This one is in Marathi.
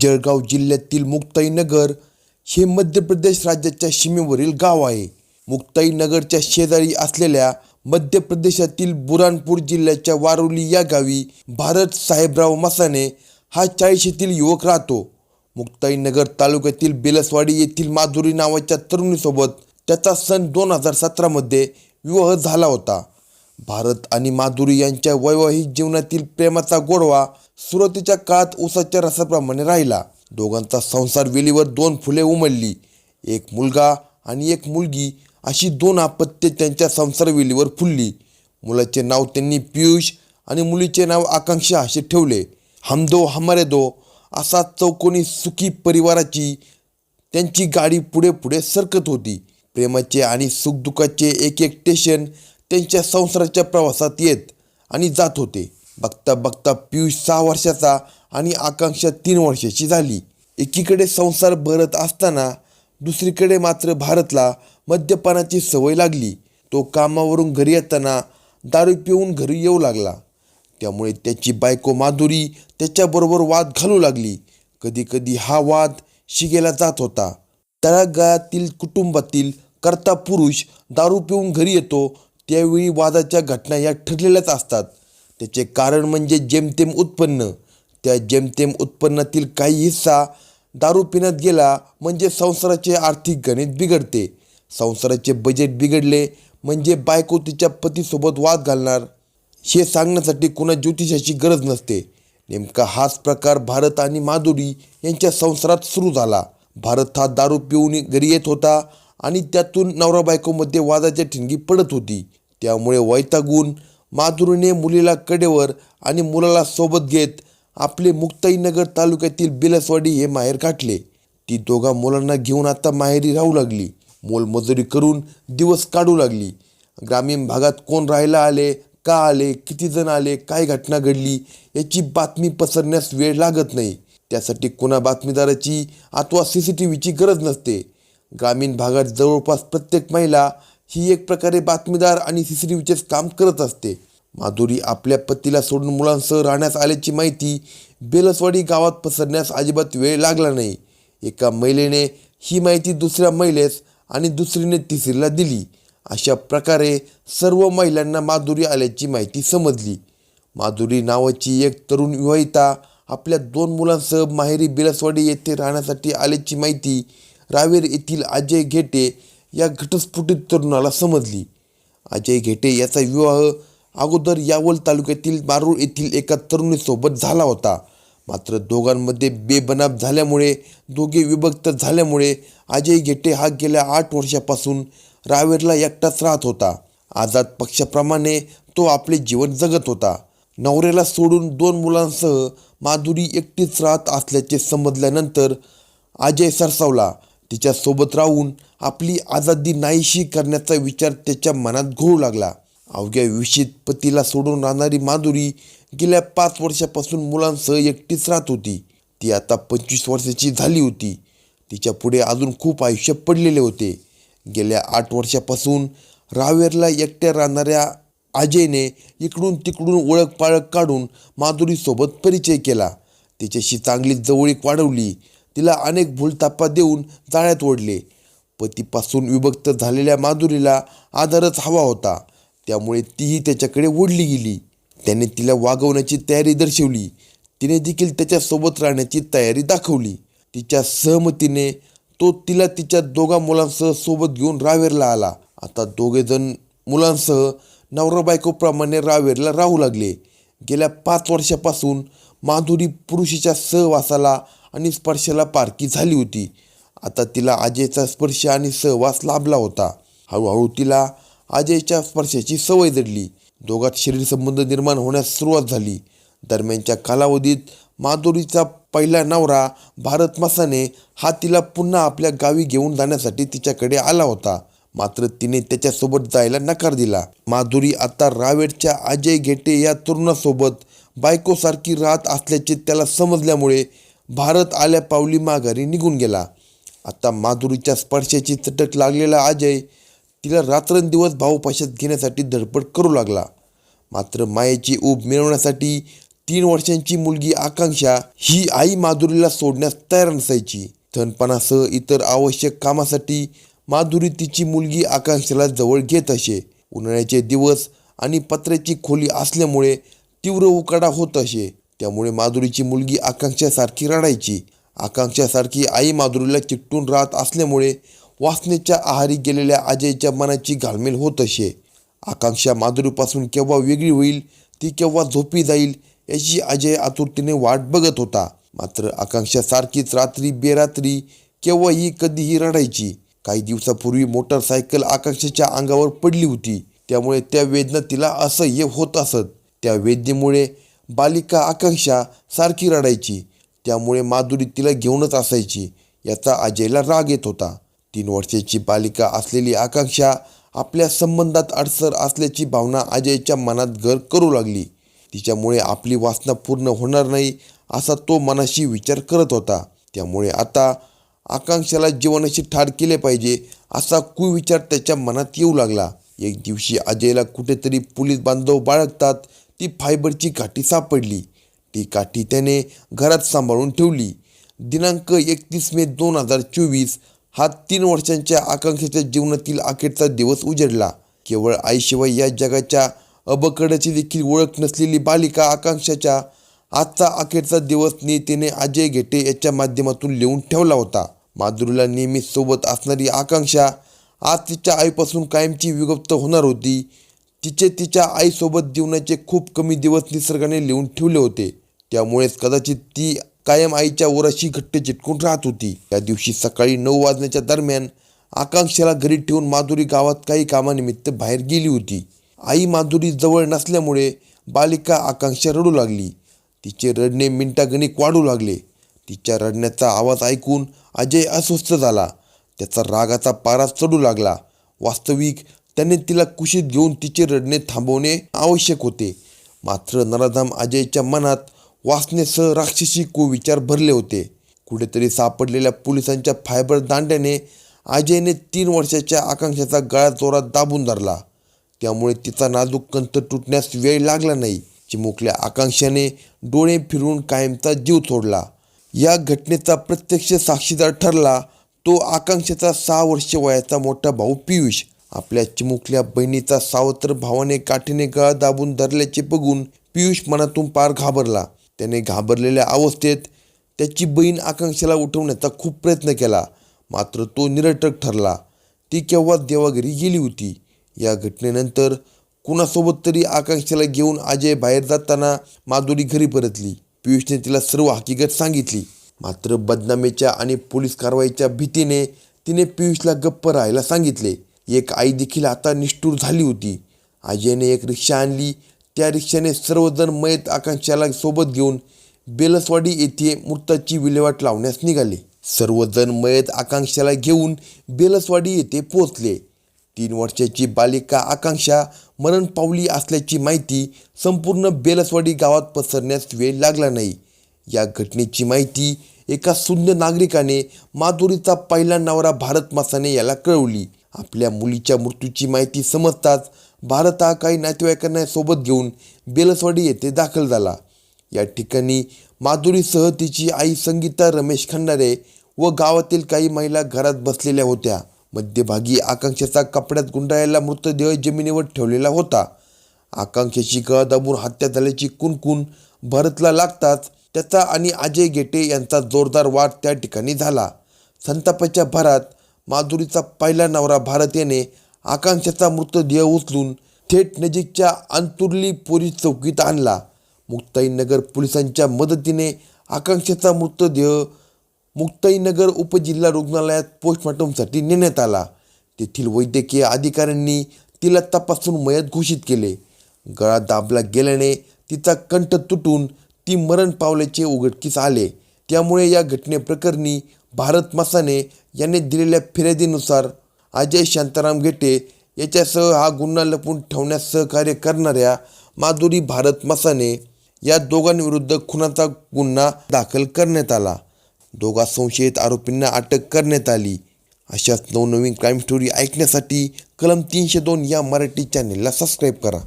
जळगाव जिल्ह्यातील मुक्ताईनगर हे मध्य प्रदेश राज्याच्या सीमेवरील गाव आहे. मुक्ताईनगरच्या शेजारी असलेल्या मध्य प्रदेशातील बुरानपूर जिल्ह्याच्या वारोली या गावी भारत साहेबराव मसाने हा चाळीशीतील युवक राहतो. मुक्ताईनगर तालुक्यातील बेलसवाडी येथील माधुरी नावाच्या तरुणीसोबत त्याचा सन दोन हजार सतरामध्ये विवाह झाला होता. भारत आणि माधुरी यांच्या वैवाहिक जीवनातील प्रेमाचा गोडवा सुरुवातीच्या काळात उसाच्या रसाप्रमाणे राहिला. दोघांचा संसार वेलीवर दोन फुले उमलली एक मुलगा आणि एक मुलगी. अशी दोन अपत्ये त्यांच्या संसार वेलीवर फुलली. मुलाचे नाव त्यांनी पियुष आणि मुलीचे नाव आकांक्षा असे ठेवले. हमदो हमारे दो असा चौकोनी सुखी परिवाराची त्यांची गाडी पुढे पुढे सरकत होती. प्रेमाचे आणि सुखदुःखाचे एक एक स्टेशन त्यांच्या संसाराच्या प्रवासात येत आणि जात होते. बघता बघता पियुष सहा वर्षाचा आणि आकांक्षा तीन वर्षाची झाली. एकीकडे संसार भरत असताना दुसरीकडे मात्र भारतला मद्यपानाची सवय लागली. तो कामावरून घरी येताना दारू पिऊन घरी येऊ लागला. त्यामुळे त्याची बायको माधुरी त्याच्याबरोबर वाद घालू लागली. कधीकधी हा वाद शिगेला जात होता. तळागाळातील कुटुंबातील कर्ता पुरुष दारू पिऊन घरी येतो त्यावेळी वादाच्या घटना या ठरलेल्याच असतात. त्याचे कारण म्हणजे जेमतेम उत्पन्न. त्या जेमतेम उत्पन्नातील काही हिस्सा दारू पिण्यात गेला म्हणजे संसाराचे आर्थिक गणित बिघडते. संसाराचे बजेट बिघडले म्हणजे बायको तिच्या पतीसोबत वाद घालणार. हे सांगण्यासाठी कुणा ज्योतिषाची गरज नसते. नेमका हाच प्रकार भारत आणि माधुरी यांच्या संसारात सुरू झाला. भारत हा दारू पिऊन घरी येत होता आणि त्यातून नवरा बायकोमध्ये वादाच्या ठिणगी पडत होती. त्यामुळे वैतागून माधुरीने मुलीला कडेवर आणि मुलाला सोबत घेत आपले मुक्ताईनगर तालुक्यातील बिलसवाडी हे माहेर गाठले. ती दोघा मुलांना घेऊन आता माहेरी राहू लागली. मोलमजुरी करून दिवस काढू लागली. ग्रामीण भागात कोण राहायला आले का आले किती जण आले काय घटना घडली याची बातमी पसरण्यास वेळ लागत नाही. त्यासाठी कुणा बातमीदाराची अथवा सी सी टी व्हीची गरज नसते. ग्रामीण भागात जवळपास प्रत्येक महिला ही एक प्रकारे बातमीदार आणि सी सी टी व्हीचेच काम करत असते. माधुरी आपल्या पतीला सोडून मुलांसह राहण्यास आल्याची माहिती बेलसवाडी गावात पसरण्यास अजिबात वेळ लागला नाही. एका महिलेने ही माहिती दुसऱ्या महिलेस आणि दुसरीने तिसरीला दिली. अशा प्रकारे सर्व महिलांना माधुरी आल्याची माहिती समजली. माधुरी नावाची एक तरुण विवाहिता आपल्या दोन मुलांसह माहेरी बिलसवाडी येथे राहण्यासाठी आल्याची माहिती रावेर येथील अजय घेटे या घटस्फोटित तरुणाला समजली. अजय घेटे याचा विवाह अगोदर यावल तालुक्यातील मारूळ येथील एका तरुणीसोबत झाला होता. मात्र दोघांमध्ये बेबनाब झाल्यामुळे दोघे विभक्त झाल्यामुळे अजय घेटे हा गेल्या आठ वर्षापासून रावेरला एकटाच राहत होता. आझाद पक्षाप्रमाणे तो आपले जीवन जगत होता. नवऱ्याला सोडून दोन मुलांसह माधुरी एकटीच राहत असल्याचे समजल्यानंतर अजय सरसावला. तिच्यासोबत राहून आपली आझादी नाहीशी करण्याचा विचार त्याच्या मनात घोळू लागला. अवघ्या विषित पतीला सोडून राहणारी माधुरी गेल्या पाच वर्षापासून मुलांसह एकटीच राहत होती. ती आता पंचवीस वर्षाची झाली होती. तिच्या पुढे अजून खूप आयुष्य पडलेले होते. गेल्या आठ वर्षापासून रावेरला एकट्या राहणाऱ्या अजयने इकडून तिकडून ओळख पाळख काढून माधुरीसोबत परिचय केला. तिच्याशी चांगली जवळीक वाढवली. तिला अनेक भूलतापा देऊन जाळ्यात ओढले. पतीपासून विभक्त झालेल्या माधुरीला आधारच हवा होता. त्यामुळे तीही त्याच्याकडे ओढली गेली. त्याने तिला वागवण्याची तयारी दर्शवली. तिने देखील त्याच्यासोबत राहण्याची तयारी दाखवली. तिच्या सहमतीने तो तिला तिच्या दोघा मुलांसह सोबत घेऊन रावेरला आला. आता दोघेजण मुलांसह नवरा बायकोप्रमाणे रावेरला राहू लागले. गेल्या पाच वर्षापासून माधुरी पुरुषीच्या सहवासाला आणि स्पर्शाला पारखी झाली होती. आता तिला अजयचा स्पर्श आणि सहवास लाभला होता. हळूहळू तिला अजयच्या स्पर्शाची सवय जडली. दोघात शरीर संबंध निर्माण होण्यास सुरुवात झाली. दरम्यानच्या कालावधीत माधुरीचा पहिला नवरा भारत मासाने हा तिला पुन्हा आपल्या गावी घेऊन जाण्यासाठी तिच्याकडे आला होता. मात्र तिने त्याच्यासोबत जायला नकार दिला. माधुरी आता रावेडच्या अजय घेटे या तरुणासोबत बायकोसारखी राहत असल्याचे त्याला समजल्यामुळे भारत आल्या पावली माघारी निघून गेला. आता माधुरीच्या स्पर्शाची चटक लागलेला अजय तिला रात्रंदिवस भाऊपाशात घेण्यासाठी धडपड करू लागला. मात्र मायेची ऊब मिळवण्यासाठी तीन वर्षांची मुलगी आकांक्षा ही आई माधुरीला सोडण्यास तयार नसायची. थनपणासह इतर आवश्यक कामासाठी माधुरी तिची मुलगी आकांक्षाला जवळ घेत असे. उन्हाळ्याचे दिवस आणि पत्र्याची खोली असल्यामुळे तीव्र उकाडा होत असे. त्यामुळे माधुरीची मुलगी आकांक्षासारखी रडायची. आकांक्षासारखी आई माधुरीला चिकटून राहत असल्यामुळे वासनेच्या आहारी गेलेल्या अजयच्या मनाची घालमेल होत असे. आकांक्षा माधुरीपासून केव्हा वेगळी होईल ती केव्हा झोपी जाईल याची अजय आतुरतेने वाट बघत होता. मात्र आकांक्षा सारखीच रात्री बेरात्री केव्हाही कधीही रडायची. काही दिवसापूर्वी मोटरसायकल आकांक्षाच्या अंगावर पडली होती. त्यामुळे त्या वेदना तिला असह्य होत असत. त्या वेदनेमुळे बालिका आकांक्षा सारखी रडायची. त्यामुळे माधुरी तिला घेऊनच असायची. याचा अजयला राग येत होता. तीन वर्षाची बालिका असलेली आकांक्षा आपल्या संबंधात अडसर असल्याची भावना अजयच्या मनात घर करू लागली. तिच्यामुळे आपली वासना पूर्ण होणार नाही असा तो मनाशी विचार करत होता. त्यामुळे आता आकांक्षाला जीवनाशी ठार केले पाहिजे असा कुविचार त्याच्या मनात येऊ लागला. एक दिवशी अजयला कुठेतरी पोलीस बांधव बाळगतात. ती फायबरची काठी सापडली. ती काठी त्याने घरात सांभाळून ठेवली. दिनांक एकतीस मे दोन हजार चोवीस हा तीन वर्षांच्या आकांक्षेच्या जीवनातील अखेरचा दिवस उजडला. केवळ आईशिवाय या जगाच्या अबकडाची देखील ओळख नसलेली बालिका आकांक्षाच्या आजचा अखेरचा दिवस नेतेने अजय घेटे याच्या माध्यमातून लिहून ठेवला होता. माधुरीला नेहमी सोबत असणारी आकांक्षा आज तिच्या आईपासून कायमची विभक्त होणार होती. तिचे तिच्या आईसोबत जीवनाचे खूप कमी दिवस निसर्गाने लिहून ठेवले होते. त्यामुळेच कदाचित ती कायम आईच्या ओराशी घट्ट चिटकून राहत होती. त्या दिवशी सकाळी नऊ वाजण्याच्या दरम्यान आकांक्षाला घरी ठेवून माधुरी गावात काही कामानिमित्त बाहेर गेली होती. आई माधुरी जवळ नसल्यामुळे बालिका आकांक्षा रडू लागली. तिचे रडणे मिनटागणिक वाढू लागले. तिच्या रडण्याचा आवाज ऐकून अजय अस्वस्थ झाला. त्याचा रागाचा पारा चढू लागला. वास्तविक त्याने तिला कुशीत घेऊन तिचे रडणे थांबवणे आवश्यक होते. मात्र नराधाम अजयच्या मनात वासनेसह राक्षसी कुविचार भरले होते. कुठेतरी सापडलेल्या पोलिसांच्या फायबर दांड्याने अजयने तीन वर्षाच्या आकांक्षाचा गळा जोरात दाबून धरला. त्यामुळे तिचा नाजूक कंठ तुटण्यास वेळ लागला नाही. चिमुकल्या आकांक्षाने डोळे फिरून कायमचा जीव सोडला. या घटनेचा प्रत्यक्ष साक्षीदार ठरला तो आकांक्षेचा सहा वर्ष वयाचा मोठा भाऊ पियुष. आपल्या चिमुकल्या बहिणीचा सावत्र भावाने काठीने गळा दाबून धरल्याचे बघून पियुष मनातून पार घाबरला. त्याने घाबरलेल्या अवस्थेत त्याची बहीण आकांक्षेला उठवण्याचा खूप प्रयत्न केला. मात्र तो निरटक ठरला. ती केव्हा देवाघरी गेली होती? या घटनेनंतर कुणासोबत तरी आकांक्षेला घेऊन अजय बाहेर जाताना माधुरी घरी परतली. पियुषने तिला सर्व हकीकत सांगितली. मात्र बदनामीच्या आणि पोलीस कारवाईच्या भीतीने तिने पियुषला गप्प राहायला सांगितले. एक आई देखील आता निष्ठूर झाली होती. अजयने एक रिक्षा आणली. त्या रिक्षाने सर्वजण मयत आकांक्षाला सोबत घेऊन बेलसवाडी येथे मृताची विल्हेवाट लावण्यास निघाले. सर्वजण मयत आकांक्षाला घेऊन बेलसवाडी येथे पोहोचले. तीन वर्षाची बालिका आकांक्षा मरण पावली असल्याची माहिती संपूर्ण बेलसवाडी गावात पसरण्यास वेळ लागला नाही. या घटनेची माहिती एका शून्य नागरिकाने माधुरीचा पहिला नवरा भारत मासाने याला कळवली. आपल्या मुलीच्या मृत्यूची माहिती समजताच भारत हा काही नातेवाईकांना सोबत घेऊन बेलसवाडी येथे दाखल झाला. या ठिकाणी माधुरीसह तिची आई संगीता रमेश खंडारे व गावातील काही महिला घरात बसलेल्या होत्या. मध्यभागी आकांक्षेचा कपड्यात गुंडाळलेला मृतदेह जमिनीवर ठेवलेला होता. आकांक्षेची गळ दाबून हत्या झाल्याची कुणकुण भरतला लागताच त्याचा आणि अजय गेटे यांचा जोरदार वाद त्या ठिकाणी झाला. संतापाच्या भरात माधुरीचा पहिला नवरा भारत याने आकांक्षाचा मृतदेह उचलून थेट नजीकच्या अंतुर्ली पोलीस चौकीत आणला. मुक्ताईनगर पोलिसांच्या मदतीने आकांक्षाचा मृतदेह मुक्ताईनगर उपजिल्हा रुग्णालयात पोस्टमॉर्टमसाठी नेण्यात आला. तेथील वैद्यकीय अधिकाऱ्यांनी तिला तपासून मयत घोषित केले. गळा दाबला गेल्याने तिचा कंठ तुटून ती मरण पावल्याचे उघडकीस आले. त्यामुळे या घटनेप्रकरणी भारत मासाने यांनी दिलेल्या फिर्यादीनुसार अजय शांताराम गेटे याच्यासह हा गुन्हा लपून ठेवण्यास सहकार्य करणाऱ्या माधुरी भारत मसाने या दोघांविरुद्ध खुनाचा गुन्हा दाखल करण्यात आला. दोघा संशयित आरोपींना अटक करण्यात आली. अशाच नवनवीन क्राईम स्टोरी ऐकण्यासाठी कलम तीनशे दोन या मराठी चॅनेलला सबस्क्राईब करा.